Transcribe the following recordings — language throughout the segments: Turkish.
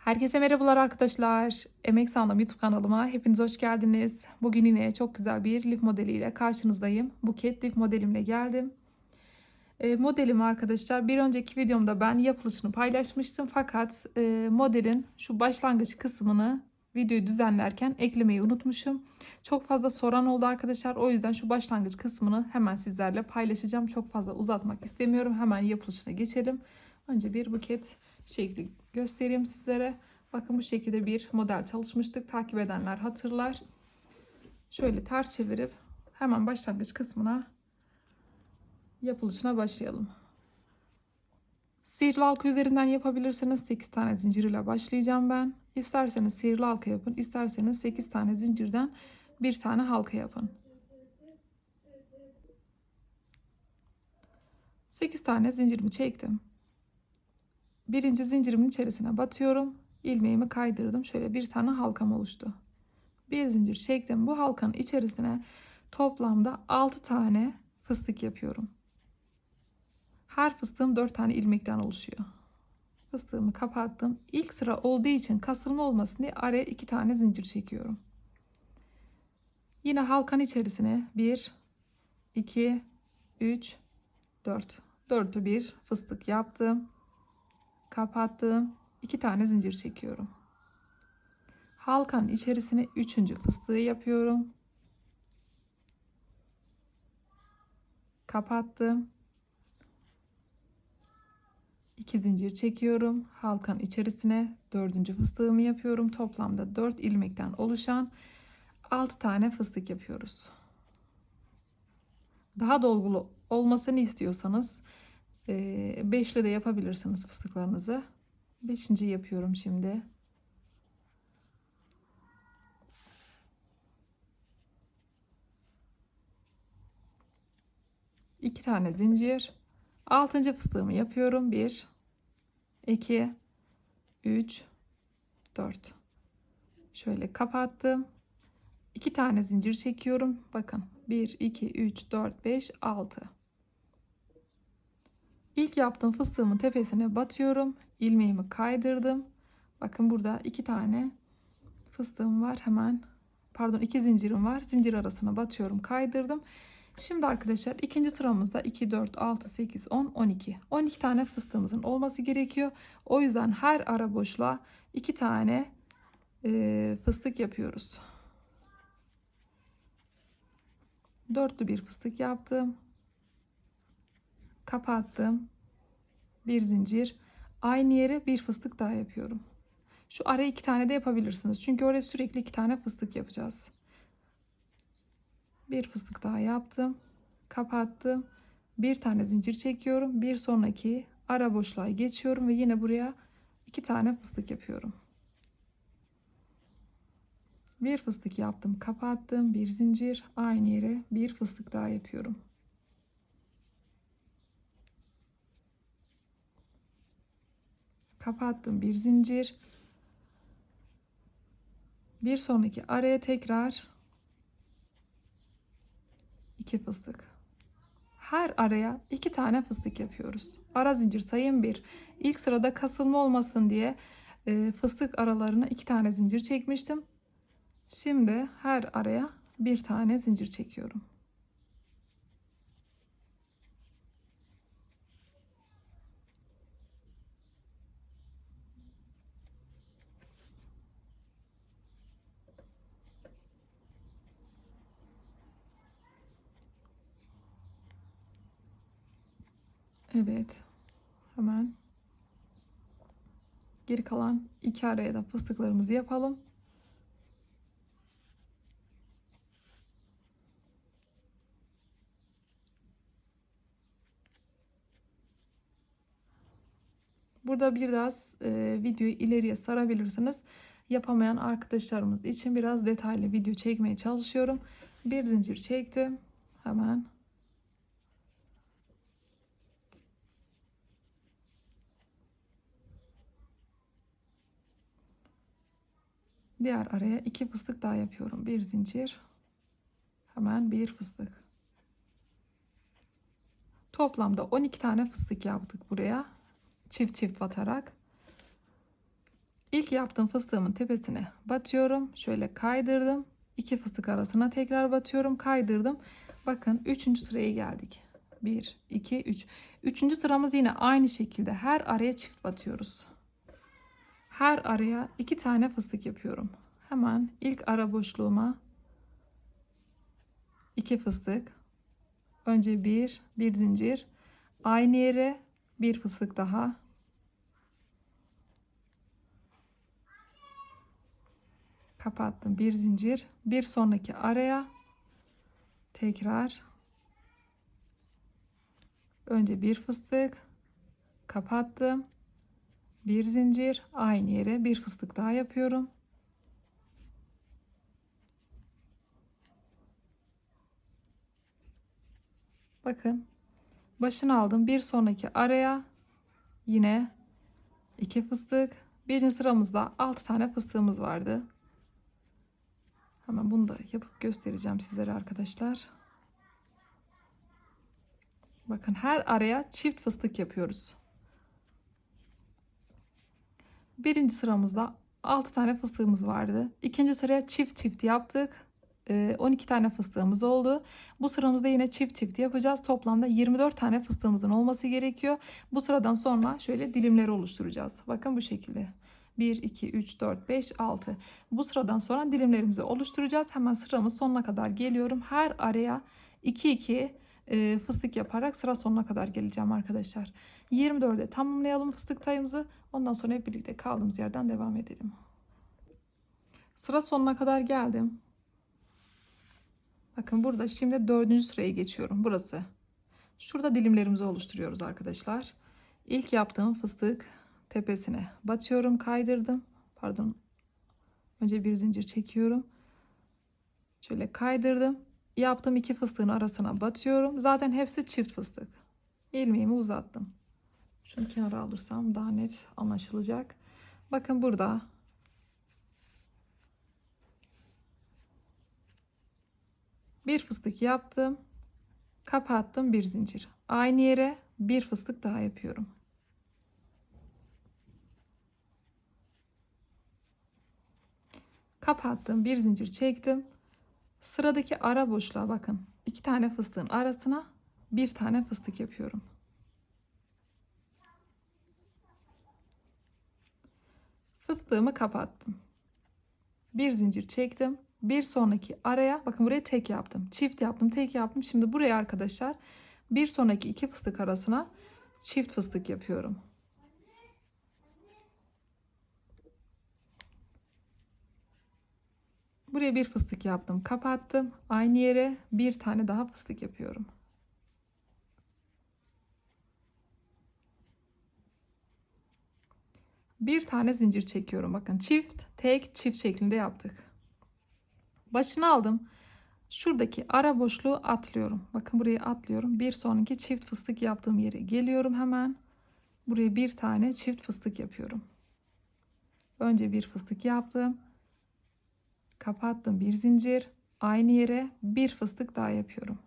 Herkese merhabalar arkadaşlar. Emek Sandım YouTube kanalıma hepiniz hoş geldiniz. Bugün yine çok güzel bir lif modeliyle karşınızdayım. Buket lif modelimle geldim. E, modelim arkadaşlar bir önceki videomda ben yapılışını paylaşmıştım. Fakat e, modelin şu başlangıç kısmını videoyu düzenlerken eklemeyi unutmuşum. Çok fazla soran oldu arkadaşlar. O yüzden şu başlangıç kısmını hemen sizlerle paylaşacağım. Çok fazla uzatmak istemiyorum. Hemen yapılışına geçelim. Önce bir buket şekli göstereyim sizlere. Bakın bu şekilde bir model çalışmıştık. Takip edenler hatırlar. Şöyle ters çevirip hemen başlangıç kısmına yapılışına başlayalım. Sihirli halka üzerinden yapabilirsiniz. 8 tane zincir ile başlayacağım ben. İsterseniz sihirli halka yapın. isterseniz 8 tane zincirden bir tane halka yapın. 8 tane zincirimi çektim. Birinci zincirimin içerisine batıyorum. ilmeğimi kaydırdım. Şöyle bir tane halkam oluştu. Bir zincir çektim. Bu halkanın içerisine toplamda 6 tane fıstık yapıyorum. Her fıstığım 4 tane ilmekten oluşuyor. Fıstığımı kapattım. İlk sıra olduğu için kasılma olmasın diye araya 2 tane zincir çekiyorum. Yine halkanın içerisine 1 2 3 4 4'ü bir fıstık yaptım kapattım. iki tane zincir çekiyorum. Halkanın içerisine üçüncü fıstığı yapıyorum. Kapattım. iki zincir çekiyorum. Halkanın içerisine dördüncü fıstığımı yapıyorum. Toplamda 4 ilmekten oluşan 6 tane fıstık yapıyoruz. Daha dolgulu olmasını istiyorsanız 5 ile de yapabilirsiniz fıstıklarınızı. 5. yapıyorum şimdi. İki tane zincir. Altıncı fıstığımı yapıyorum. 1 2 3 4 Şöyle kapattım. 2 tane zincir çekiyorum. Bakın 1 2 3 4 5 6 İlk yaptığım fıstığımın tepesine batıyorum. ilmeğimi kaydırdım. Bakın burada iki tane fıstığım var. Hemen pardon iki zincirim var. Zincir arasına batıyorum. Kaydırdım. Şimdi arkadaşlar ikinci sıramızda 2, 4, 6, 8, 10, 12. 12 tane fıstığımızın olması gerekiyor. O yüzden her ara boşluğa iki tane e, fıstık yapıyoruz. Dörtlü bir fıstık yaptım kapattım. Bir zincir. Aynı yere bir fıstık daha yapıyorum. Şu araya iki tane de yapabilirsiniz. Çünkü oraya sürekli iki tane fıstık yapacağız. Bir fıstık daha yaptım. Kapattım. Bir tane zincir çekiyorum. Bir sonraki ara boşluğa geçiyorum ve yine buraya iki tane fıstık yapıyorum. Bir fıstık yaptım, kapattım. Bir zincir, aynı yere bir fıstık daha yapıyorum. Kapattım bir zincir. Bir sonraki araya tekrar iki fıstık. Her araya iki tane fıstık yapıyoruz. Ara zincir sayım bir. İlk sırada kasılma olmasın diye e, fıstık aralarına iki tane zincir çekmiştim. Şimdi her araya bir tane zincir çekiyorum Evet. Hemen geri kalan iki araya da fıstıklarımızı yapalım. Burada biraz e, videoyu ileriye sarabilirsiniz. Yapamayan arkadaşlarımız için biraz detaylı video çekmeye çalışıyorum. Bir zincir çektim. Hemen Diğer araya iki fıstık daha yapıyorum. Bir zincir. Hemen bir fıstık. Toplamda 12 tane fıstık yaptık buraya. Çift çift batarak. İlk yaptığım fıstığımın tepesine batıyorum. Şöyle kaydırdım. İki fıstık arasına tekrar batıyorum. Kaydırdım. Bakın 3. sıraya geldik. 1, 2, 3. Üçüncü sıramız yine aynı şekilde her araya çift batıyoruz. Her araya iki tane fıstık yapıyorum. Hemen ilk ara boşluğuma iki fıstık. Önce bir, bir zincir. Aynı yere bir fıstık daha. Kapattım bir zincir. Bir sonraki araya tekrar önce bir fıstık kapattım. Bir zincir aynı yere bir fıstık daha yapıyorum. Bakın başını aldım. Bir sonraki araya yine iki fıstık. Birinci sıramızda 6 tane fıstığımız vardı. Hemen bunu da yapıp göstereceğim sizlere arkadaşlar. Bakın her araya çift fıstık yapıyoruz. Birinci sıramızda 6 tane fıstığımız vardı. İkinci sıraya çift çift yaptık. 12 tane fıstığımız oldu. Bu sıramızda yine çift çift yapacağız. Toplamda 24 tane fıstığımızın olması gerekiyor. Bu sıradan sonra şöyle dilimleri oluşturacağız. Bakın bu şekilde. 1, 2, 3, 4, 5, 6. Bu sıradan sonra dilimlerimizi oluşturacağız. Hemen sıramız sonuna kadar geliyorum. Her araya 2, 2 e, fıstık yaparak sıra sonuna kadar geleceğim arkadaşlar. 24'e tamamlayalım fıstık tayımızı. Ondan sonra hep birlikte kaldığımız yerden devam edelim. Sıra sonuna kadar geldim. Bakın burada şimdi dördüncü sıraya geçiyorum. Burası. Şurada dilimlerimizi oluşturuyoruz arkadaşlar. İlk yaptığım fıstık tepesine batıyorum, kaydırdım. Pardon. Önce bir zincir çekiyorum. Şöyle kaydırdım. Yaptığım iki fıstığın arasına batıyorum. Zaten hepsi çift fıstık. İlmeğimi uzattım. Şunu kenara alırsam daha net anlaşılacak. Bakın burada bir fıstık yaptım. Kapattım bir zincir. Aynı yere bir fıstık daha yapıyorum. Kapattım bir zincir çektim. Sıradaki ara boşluğa bakın. iki tane fıstığın arasına bir tane fıstık yapıyorum. Fıstığımı kapattım. Bir zincir çektim. Bir sonraki araya bakın buraya tek yaptım. Çift yaptım, tek yaptım. Şimdi buraya arkadaşlar bir sonraki iki fıstık arasına çift fıstık yapıyorum. Buraya bir fıstık yaptım, kapattım. Aynı yere bir tane daha fıstık yapıyorum. Bir tane zincir çekiyorum. Bakın çift, tek, çift şeklinde yaptık. Başını aldım. Şuradaki ara boşluğu atlıyorum. Bakın buraya atlıyorum. Bir sonraki çift fıstık yaptığım yere geliyorum hemen. Buraya bir tane çift fıstık yapıyorum. Önce bir fıstık yaptım. Kapattım bir zincir. Aynı yere bir fıstık daha yapıyorum.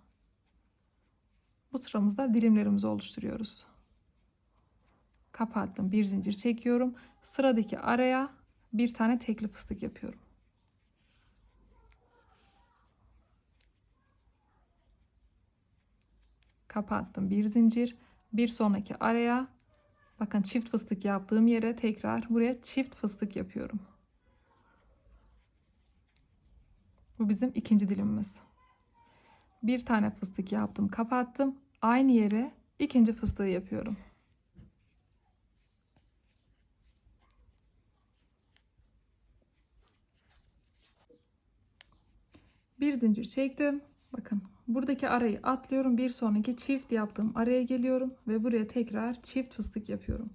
Bu sıramızda dilimlerimizi oluşturuyoruz. Kapattım bir zincir çekiyorum. Sıradaki araya bir tane tekli fıstık yapıyorum. Kapattım bir zincir. Bir sonraki araya bakın çift fıstık yaptığım yere tekrar buraya çift fıstık yapıyorum. Bu bizim ikinci dilimimiz. Bir tane fıstık yaptım, kapattım. Aynı yere ikinci fıstığı yapıyorum. Bir zincir çektim. Bakın buradaki arayı atlıyorum. Bir sonraki çift yaptığım araya geliyorum ve buraya tekrar çift fıstık yapıyorum.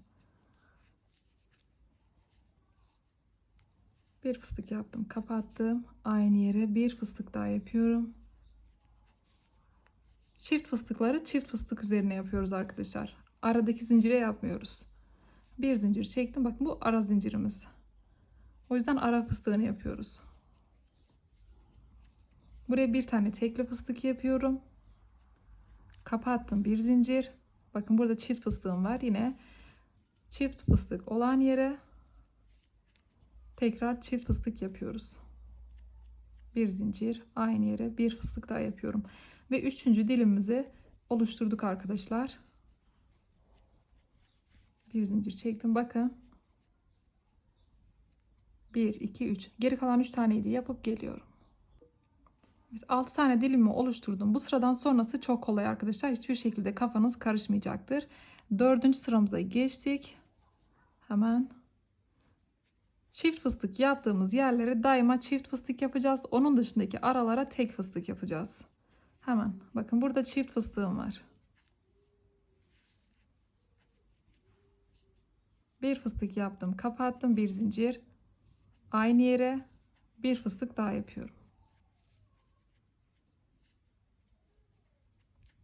Bir fıstık yaptım, kapattım. Aynı yere bir fıstık daha yapıyorum. Çift fıstıkları çift fıstık üzerine yapıyoruz arkadaşlar. Aradaki zincire yapmıyoruz. Bir zincir çektim. Bakın bu ara zincirimiz. O yüzden ara fıstığını yapıyoruz. Buraya bir tane tekli fıstık yapıyorum. Kapattım bir zincir. Bakın burada çift fıstığım var. Yine çift fıstık olan yere tekrar çift fıstık yapıyoruz. Bir zincir aynı yere bir fıstık daha yapıyorum. Ve üçüncü dilimimizi oluşturduk arkadaşlar. Bir zincir çektim. Bakın. 1, 2, 3. Geri kalan 3 taneyi de yapıp geliyorum. Evet, 6 tane dilimi oluşturdum. Bu sıradan sonrası çok kolay arkadaşlar. Hiçbir şekilde kafanız karışmayacaktır. Dördüncü sıramıza geçtik. Hemen çift fıstık yaptığımız yerlere daima çift fıstık yapacağız. Onun dışındaki aralara tek fıstık yapacağız. Hemen bakın burada çift fıstığım var. Bir fıstık yaptım, kapattım, bir zincir. Aynı yere bir fıstık daha yapıyorum.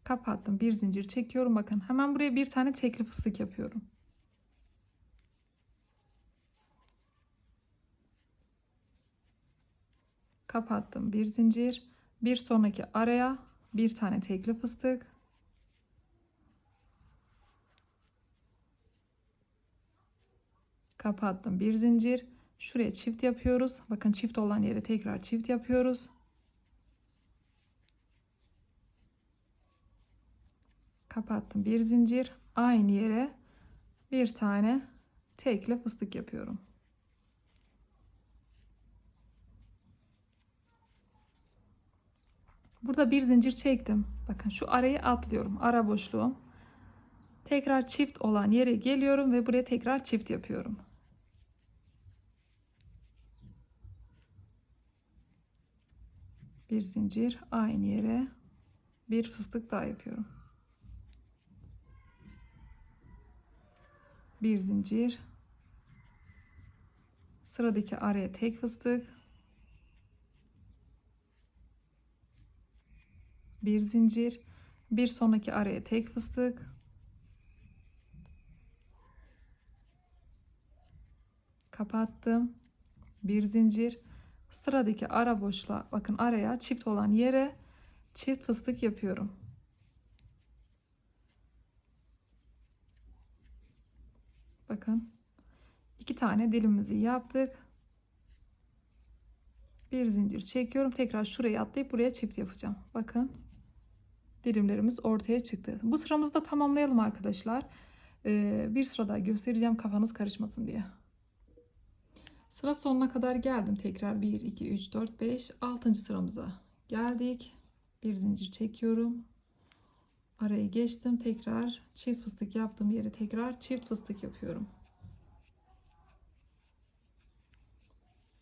Kapattım, bir zincir çekiyorum. Bakın hemen buraya bir tane tekli fıstık yapıyorum. Kapattım, bir zincir. Bir sonraki araya bir tane tekli fıstık. Kapattım, bir zincir. Şuraya çift yapıyoruz. Bakın çift olan yere tekrar çift yapıyoruz. Kapattım bir zincir. Aynı yere bir tane tekli fıstık yapıyorum. Burada bir zincir çektim. Bakın şu arayı atlıyorum. Ara boşluğum. Tekrar çift olan yere geliyorum ve buraya tekrar çift yapıyorum. Bir zincir aynı yere bir fıstık daha yapıyorum. Bir zincir. Sıradaki araya tek fıstık. Bir zincir. Bir sonraki araya tek fıstık. Kapattım. Bir zincir. Sıradaki ara boşluğa bakın araya çift olan yere çift fıstık yapıyorum. Bakın iki tane dilimizi yaptık. Bir zincir çekiyorum. Tekrar şuraya atlayıp buraya çift yapacağım. Bakın dilimlerimiz ortaya çıktı. Bu sıramızı da tamamlayalım arkadaşlar. Ee, bir sıra daha göstereceğim kafanız karışmasın diye. Sıra sonuna kadar geldim. Tekrar 1, 2, 3, 4, 5, 6. sıramıza geldik. Bir zincir çekiyorum. Araya geçtim. Tekrar çift fıstık yaptığım yere tekrar çift fıstık yapıyorum.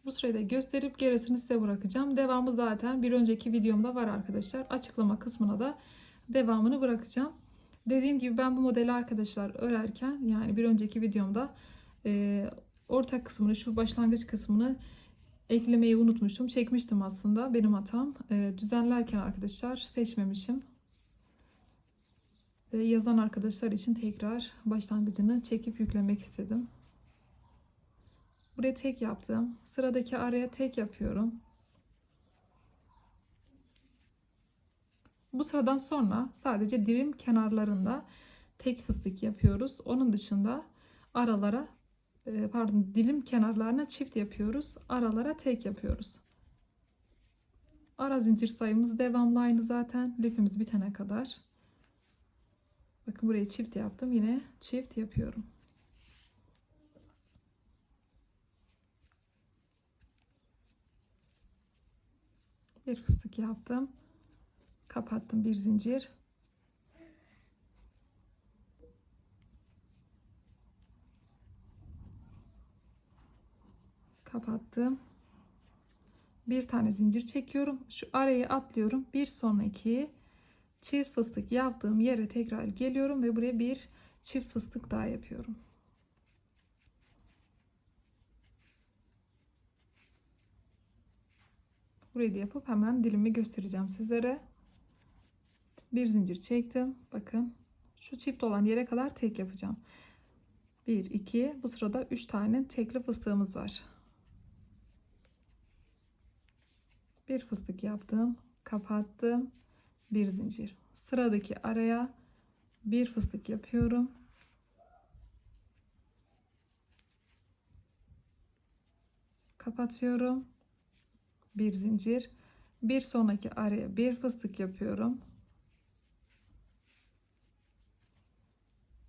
Bu sırayı da gösterip gerisini size bırakacağım. Devamı zaten bir önceki videomda var arkadaşlar. Açıklama kısmına da devamını bırakacağım. Dediğim gibi ben bu modeli arkadaşlar örerken yani bir önceki videomda e, ortak kısmını şu başlangıç kısmını eklemeyi unutmuşum. Çekmiştim aslında benim hatam. E, düzenlerken arkadaşlar seçmemişim. E, yazan arkadaşlar için tekrar başlangıcını çekip yüklemek istedim. Buraya tek yaptım. Sıradaki araya tek yapıyorum. Bu sıradan sonra sadece dilim kenarlarında tek fıstık yapıyoruz. Onun dışında aralara e, pardon dilim kenarlarına çift yapıyoruz. Aralara tek yapıyoruz. Ara zincir sayımız devamlı aynı zaten. Lifimiz bitene kadar. Bakın buraya çift yaptım. Yine çift yapıyorum. Bir fıstık yaptım. Kapattım bir zincir. Kapattım. Bir tane zincir çekiyorum. Şu arayı atlıyorum. Bir sonraki çift fıstık yaptığım yere tekrar geliyorum ve buraya bir çift fıstık daha yapıyorum. Burayı da yapıp hemen dilimi göstereceğim sizlere. Bir zincir çektim. Bakın şu çift olan yere kadar tek yapacağım. 1 2 bu sırada 3 tane tekli fıstığımız var. Bir fıstık yaptım, kapattım. Bir zincir. Sıradaki araya bir fıstık yapıyorum. kapatıyorum. Bir zincir. Bir sonraki araya bir fıstık yapıyorum.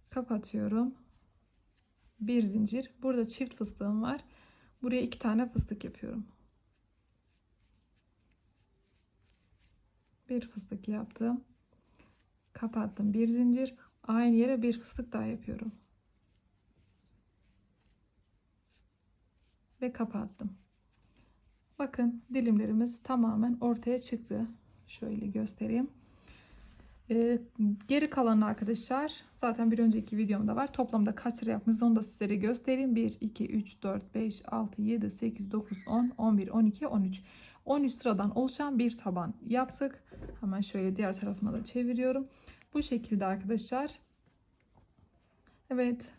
Kapatıyorum. Bir zincir. Burada çift fıstığım var. Buraya iki tane fıstık yapıyorum. Bir fıstık yaptım. Kapattım. Bir zincir. Aynı yere bir fıstık daha yapıyorum. Ve kapattım. Bakın dilimlerimiz tamamen ortaya çıktı. Şöyle göstereyim. Ee, geri kalan arkadaşlar zaten bir önceki videomda var. Toplamda kaç sıra yapmışız onu da sizlere göstereyim. 1, 2, 3, 4, 5, 6, 7, 8, 9, 10, 11, 12, 13. 13 sıradan oluşan bir taban yaptık. Hemen şöyle diğer tarafına da çeviriyorum. Bu şekilde arkadaşlar. Evet.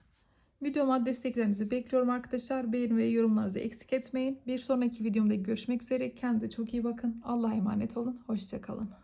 Videoma desteklerinizi bekliyorum arkadaşlar. Beğeni ve yorumlarınızı eksik etmeyin. Bir sonraki videomda görüşmek üzere. Kendinize çok iyi bakın. Allah'a emanet olun. Hoşçakalın.